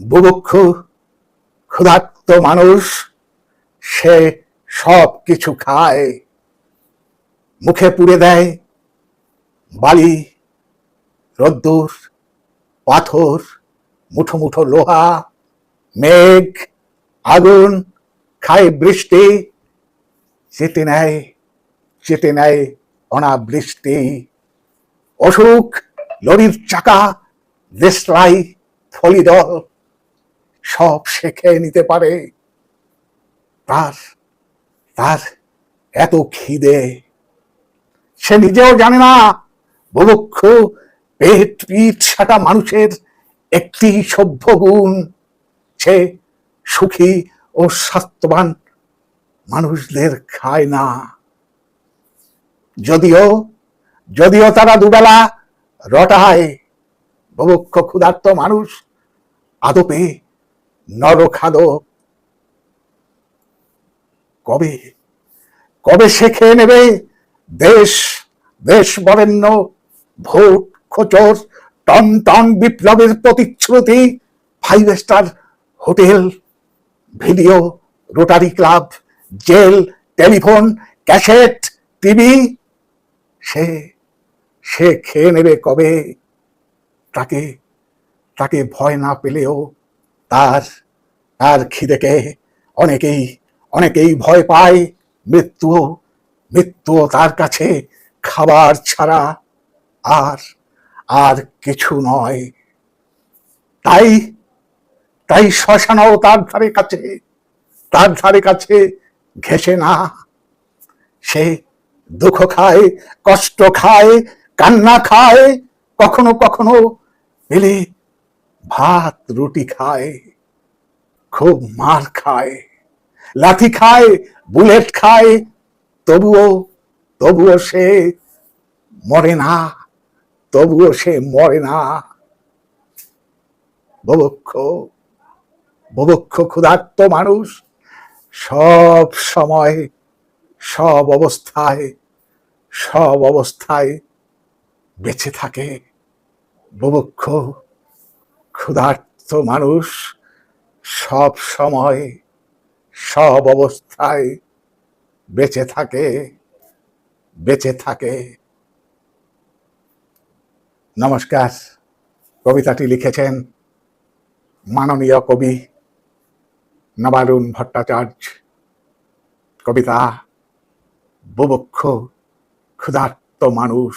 বুভুক্ষু, ক্ষুধার্ত মানুষ, সে সব কিছু খায়। মুখে পুড়ে দেয়, বালি, রোদ্দুর, পাথর, মুঠো মুঠো লোহা, মেঘ, আগুন, খায় বৃষ্টি চেতে নেয় চেতে নেয় অনাবৃষ্টি। অসুখ লরির চাকা দেশলাই থলিদল। সব খেয়ে নিতে পারে। তার তার এত খিদে। সে নিজেও জানে না, বুভুক্ষ, পেট পিঠ সাটা মানুষের একটি সভ্য গুণ। সে সুখী ও স্বাস্থ্যবান মানুষদের খায় না। যদিও যদিও তারা দুবেলা রটায়, বুভুক্ষ ক্ষুধার্ত মানুষ আদপে নরখাদক কবে কবে সে খেয়ে নেবে? দেশ দেশ বরেণ্য, ভোট, খোচর, টন টন বিপ্লবের প্রতিশ্রুতি, five star hotel, video, rotary club, jail, telephone, cassette, TV, সে সে খেয়ে নেবে কবে? তাকে তাকে ভয় না পেলেও তার তার খিদেকে অনেকেই অনেকেই ভয় পায় মৃত্যু মৃত্যু তার কাছে খাবার ছাড়া আর আর কিছু নয়। তাই তাই শ্মশানও তার ধারে কাছে, তার ধারে কাছে ঘেসে না। সে দুঃখ খায়, কষ্ট খায়, কান্না খায়, কখনো কখনো পেলে ভাত রুটি খায়। খুব মার খায়, লাঠি খায়, বুলেট খায়, তবুও তবুও সে মরে না, তবুও সে মরে না। ববক্ষ ববক্ষ ক্ষুধার্ত মানুষ, সব সময়, সব অবস্থায় সব অবস্থায় বেঁচে থাকে। ববক্ষ ক্ষুধার্ত মানুষ সব সময়, সব অবস্থায় বেঁচে থাকে বেঁচে থাকে। নমস্কার, কবিতাটি লিখেছেন মাননীয় কবি নবারুণ ভট্টাচার্য। কবিতা, বুভক্ষ, ক্ষুধার্ত মানুষ।